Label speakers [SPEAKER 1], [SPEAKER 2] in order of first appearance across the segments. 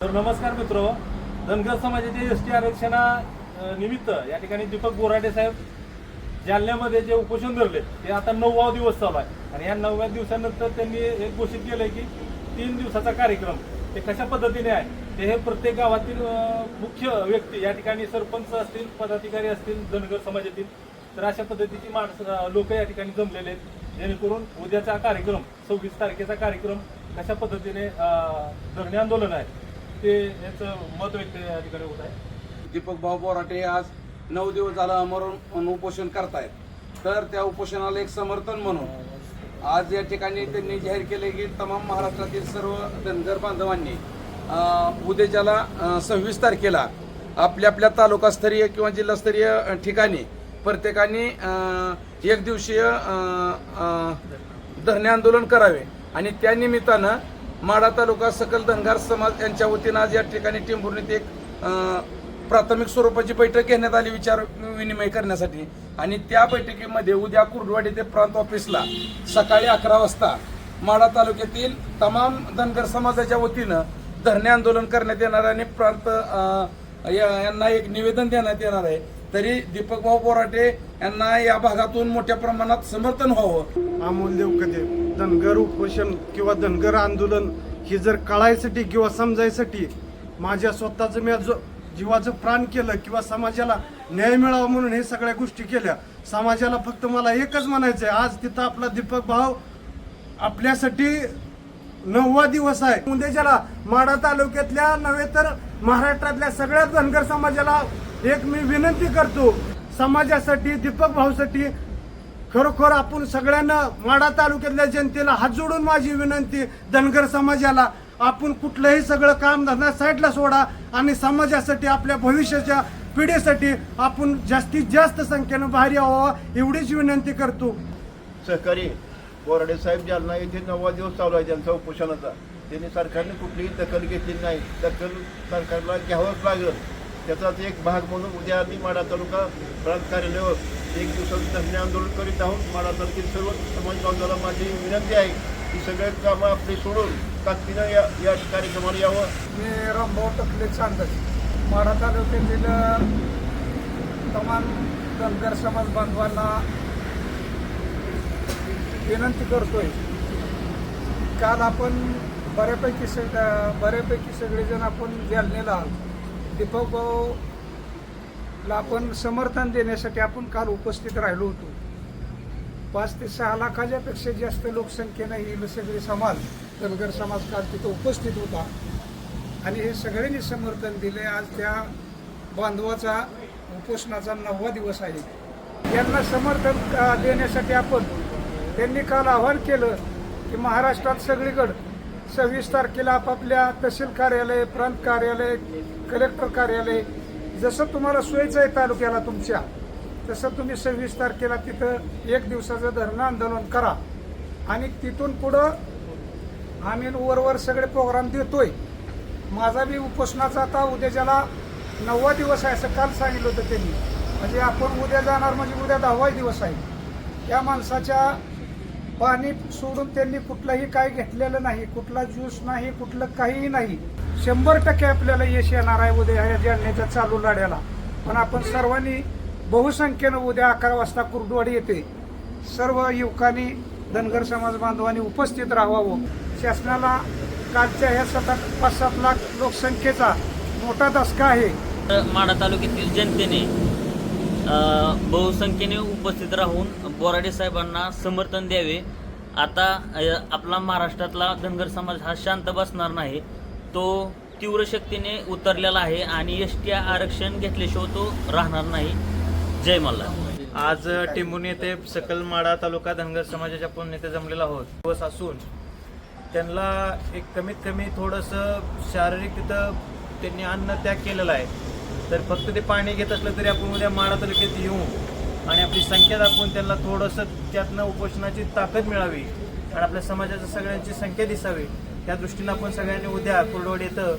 [SPEAKER 1] तर नमस्कार मित्र धनगर समाजाच्या एस टी आरक्षणा निमित्त या ठिकाणी दीपक बोराडे साहेब जालन्यामध्ये जे उपोषण धरले ते आता नववा दिवस चालू आहे. आणि या नवव्या दिवसानंतर त्यांनी एक घोषित केलंय की तीन दिवसाचा कार्यक्रम ते कशा पद्धतीने आहे ते हे प्रत्येक गावातील मुख्य व्यक्ती या ठिकाणी सरपंच असतील पदाधिकारी असतील धनगर समाजातील तर अशा पद्धतीची माणसं लोक या ठिकाणी जमलेले आहेत. जेणेकरून उद्याचा कार्यक्रम सव्वीस तारखेचा कार्यक्रम कशा पद्धतीने धरणे आंदोलन आहे ते याचं मत व्यक्त या ठिकाणी होत आहे
[SPEAKER 2] दीपक भाऊ बोराटे आज नऊ दिवस झालं अमरून उपोषण करतायत. तर त्या उपोषणाला एक समर्थन म्हणून आज या ठिकाणी त्यांनी जाहीर केले की तमाम महाराष्ट्रातील सर्व धनगर बांधवांनी उद्याच्याला सव्वीस तारखेला आपल्या आपल्या तालुकास्तरीय किंवा जिल्हास्तरीय ठिकाणी प्रत्येकाने एक दिवसीय धरणे आंदोलन करावे. आणि त्या माडा माढा तालुका सकल धनगार समाज यांच्या वतीनं आज या ठिकाणी टेंभुर्णीत एक प्राथमिक स्वरूपाची बैठक घेण्यात आली विचार विनिमय करण्यासाठी. आणि त्या बैठकीमध्ये उद्या कुर्डवाडी ते प्रांत ऑफिसला सकाळी अकरा वाजता माढा तालुक्यातील तमाम धनगर समाजाच्या वतीनं धरणे आंदोलन करण्यात येणार आणि प्रांत यांना एक निवेदन देण्यात येणार आहे. तरी दीपक भाऊ बोराटे यांना या भागातून मोठ्या प्रमाणात समर्थन व्हावं.
[SPEAKER 3] अमोल देवकते धनगर उपोषण किंवा धनगर आंदोलन हे जर कळायसाठी किंवा समजायसाठी माझ्या स्वतःचं मी जो जीवाचं प्राण केलं किंवा समाजाला न्याय मिळावा म्हणून हे सगळ्या गोष्टी केल्या समाजाला फक्त मला एकच म्हणायचं आहे आज तिथं आपला दीपक भाऊ आपल्यासाठी नववा दिवस आहे. उद्याच्याला माढा तालुक्यातल्या नव्हे तर महाराष्ट्रातल्या सगळ्या धनगर समाजाला एक मी विनंती करतो समाजासाठी दीपक भाऊसाठी खरोखर आपण सगळ्यांना माढा तालुक्यातल्या जनतेला हात जोडून माझी विनंती धनगर समाजाला. आपण कुठलंही सगळं काम धंदा साईडला सोडा आणि समाजासाठी आपल्या भविष्याच्या पिढीसाठी आपण जास्तीत जास्त संख्येनं बाहेर यावं एवढीच विनंती करतो.
[SPEAKER 4] सहकारी बोराडे साहेब जालना येथे नववा दिवस चालू आहे त्यांचा उपोषणाचा. त्यांनी सरकारने कुठलीही दखल घेतली नाही. दखल सरकारला घ्यावंच लागलं. त्याचाच एक भाग म्हणून उद्या आम्ही माडा तालुका प्रांत कार्यालयावर एक दिवसाचं धरणे आंदोलन करीत आहोत. माडा तालुक्यातील सर्व समाज बांधवाला माझी विनंती आहे की सगळे कामं आपली सोडून ताकदीनं या या कार्यक्रमाला यावं.
[SPEAKER 5] मी रामभाऊ टकले सांगत माडा तालुक्यातील अ, तमाम धनगर समाज बांधवांना विनंती करतोय. काल आपण बऱ्यापैकी सग बऱ्यापैकी सगळेजण आपण जालनेला आहोत. दीपक भाऊला आपण समर्थन देण्यासाठी आपण काल उपस्थित राहिलो होतो. पाच ते सहा लाखाच्यापेक्षा जास्त लोकसंख्येनं ही सगळे समाज धनगर समाज काल तिथं उपस्थित होता. आणि हे सगळ्यांनी समर्थन दिले. आज त्या बांधवाचा उपोषणाचा नववा दिवस आहे. यांना समर्थन देण्यासाठी आपण त्यांनी काल आवाहन केलं की महाराष्ट्रात सगळीकडं सव्वीस तारखेला आपापल्या तहसील कार्यालय प्रांत कार्यालय कलेक्टर कार्यालय जसं तुम्हाला सोयीचं आहे तालुक्याला तुमच्या तसं तुम्ही सव्वीस तारखेला तिथं एक दिवसाचं धरणं आंदोलन करा. आणि तिथून पुढं आम्ही वरवर सगळे प्रोग्राम देतोय. माझा बी उपोषणाचा आता उद्या ज्याला नववा दिवस आहे असं काल सांगितलं होतं त्यांनी. म्हणजे आपण उद्या जाणार म्हणजे उद्या दहावा दिवस आहे. त्या माणसाच्या पाणी सोडून त्यांनी कुठलंही काय घेतलेलं नाही कुठला ज्यूस नाही कुठलं काहीही नाही. शंभर टक्के आपल्याला यश येणार आहे उद्या ह्या जालन्याच्या चालू लढ्याला. पण आपण सर्वांनी बहुसंख्येनं उद्या अकरा वाजता कुर्डवाडी येते सर्व युवकांनी धनगर समाज बांधवांनी उपस्थित राहावं. शासनाला कालच्या ह्या सतत पाच सात लाख लोकसंख्येचा मोठा धसका आहे.
[SPEAKER 6] माढा तालुक्यातील जनतेने बहुसंख्येने उपस्थित राहून बोराडे साहेबांना समर्थन द्यावे. आता आपला महाराष्ट्रातला धनगर समाज हा शांत बसणार नाही. तो तीव्र शक्तीने उतरलेला आहे आणि एस टी आरक्षण घेतल्याशिवाय तो राहणार नाही. जय मल्ला
[SPEAKER 1] आज टिंबून येथे सकलमाडा तालुका धनगर समाजाच्या आपण नेते जमलेला आहोत. दिवस असून त्यांना एक कमीत कमी थोडंसं शारीरिक तिथं त्यांनी अन्न त्याग केलेला आहे. तर फक्त ते पाणी घेत असलं तरी आपण उद्या माडा तालुक्यात येऊ. आणि आपली संख्या दाखवून त्यांना थोडंसं त्यातनं उपोषणाची ताकद मिळावी आणि आपल्या समाजाच्या सगळ्यांची संख्या दिसावी. त्या दृष्टीनं आपण सगळ्यांनी उद्या कुर्डवाडी येतं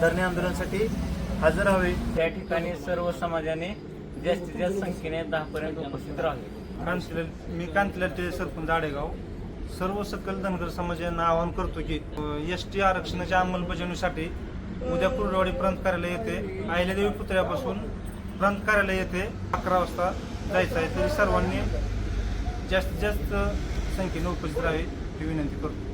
[SPEAKER 1] धरणे आंदोलनासाठी हजर हवे. त्या ठिकाणी सर्व समाजाने जास्तीत जास्त संख्येने दहापर्यंत उपस्थित राहावे.
[SPEAKER 7] कांतले मी कांतल्याचे सरपंच आडेगाव. सर्व सकल धनगर समाजांना आवाहन करतो की एस टी आरक्षणाच्या अंमलबजावणीसाठी उद्या कुर्डवाडी प्रांत कार्यालय येथे अहिल्यादेवी पुतळ्यापासून प्रांत कार्यालय येथे अकरा वाजता जायचं आहे. तरी सर्वांनी जास्तीत जास्त संख्येने उपस्थित राहावे ही विनंती करतो.